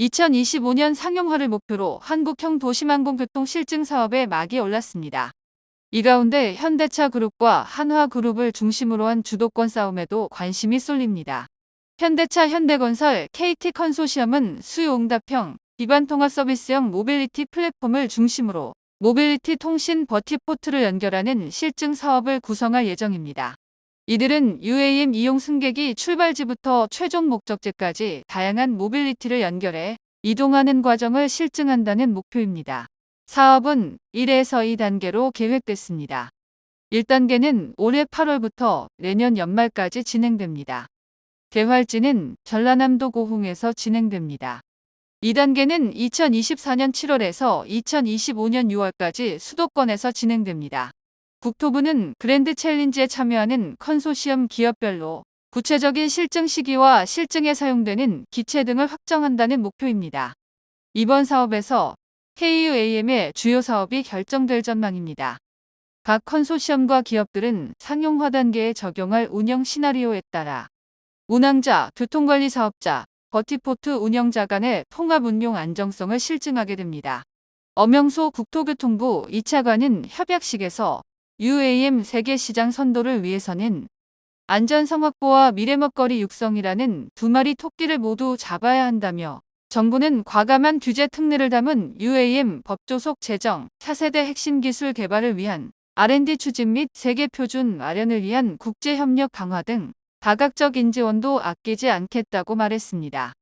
2025년 상용화를 목표로 한국형 도심항공교통 실증 사업에 막이 올랐습니다. 이 가운데 현대차 그룹과 한화 그룹을 중심으로 한 주도권 싸움에도 관심이 쏠립니다. 현대차 현대건설 KT 컨소시엄은 수요응답형 기반 통합 서비스형 모빌리티 플랫폼을 중심으로 모빌리티 통신 버티포트를 연결하는 실증 사업을 구성할 예정입니다. 이들은 UAM 이용 승객이 출발지부터 최종 목적지까지 다양한 모빌리티를 연결해 이동하는 과정을 실증한다는 목표입니다. 사업은 1에서 2단계로 계획됐습니다. 1단계는 올해 8월부터 내년 연말까지 진행됩니다. 개활지는 전라남도 고흥에서 진행됩니다. 2단계는 2024년 7월에서 2025년 6월까지 수도권에서 진행됩니다. 국토부는 그랜드 챌린지에 참여하는 컨소시엄 기업별로 구체적인 실증 시기와 실증에 사용되는 기체 등을 확정한다는 목표입니다. 이번 사업에서 KUAM의 주요 사업이 결정될 전망입니다. 각 컨소시엄과 기업들은 상용화 단계에 적용할 운영 시나리오에 따라 운항자, 교통관리 사업자, 버티포트 운영자 간의 통합 운용 안정성을 실증하게 됩니다. 엄영소 국토교통부 2차관은 협약식에서 UAM 세계 시장 선도를 위해서는 안전성 확보와 미래 먹거리 육성이라는 두 마리 토끼를 모두 잡아야 한다며 정부는 과감한 규제 특례를 담은 UAM 법조속 제정, 차세대 핵심 기술 개발을 위한 R&D 추진 및 세계 표준 마련을 위한 국제 협력 강화 등 다각적 인지원도 아끼지 않겠다고 말했습니다.